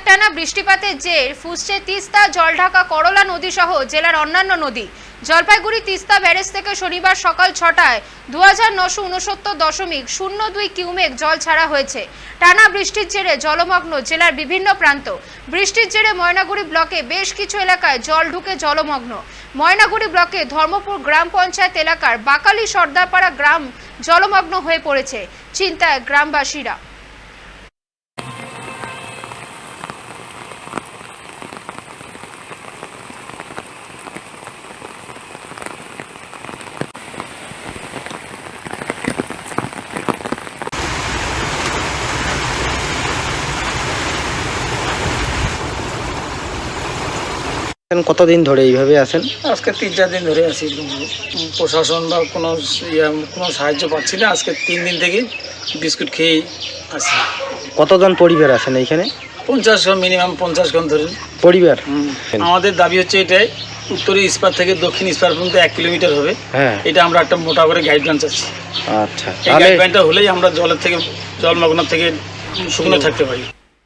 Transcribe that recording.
একটানা বৃষ্টিপাতের জের, ফুসছে তিস্তা, জলঢাকা, করলা নদী সহ জেলার অন্যান্য নদী। জলপাইগুড়ি, তিস্তা, ব্যারেজ থেকে শনিবার সকাল ছটায় দু হাজার নশো উনসত্তর দশমিক শূন্য দুই কিউমেক জল ছাড়া হয়েছে। টানা বৃষ্টির জেরে জলমগ্ন জেলার বিভিন্ন প্রান্ত। বৃষ্টির জেরে ময়নাগুড়ি ব্লকে বেশ কিছু এলাকায় জল ঢুকে জলমগ্ন। ময়নাগুড়ি ব্লকে ধর্মপুর গ্রাম পঞ্চায়েত এলাকার বাকালি সর্দারপাড়া গ্রাম জলমগ্ন হয়ে পড়েছে, চিন্তায় গ্রামবাসীরা। কতদিন ধরে এইভাবে আছেন? আজকে তিন চার দিন ধরে আছি। প্রশাসন বা কোনো কোনো সাহায্য পাচ্ছি না। আজকে তিন দিন থেকে বিস্কুট খেয়েই আছি। কতজন পরিবার আছেন এইখানে? পঞ্চাশ জন মিনিমাম পঞ্চাশ জন ধরে। পরিবার? আমাদের দাবি হচ্ছে এটাই উত্তরে ইস্পাত থেকে দক্ষিণ ইস্পাত পর্যন্ত এক কিলোমিটার হবে। হ্যাঁ। এটা আমরা একটা মোটা করে গাইডলাইন চাচ্ছি। আচ্ছা। এই গাইডলাইনটা হলেই আমরা জলের থেকে জলমগ্ন থেকে শুকনো থাকতে পারি।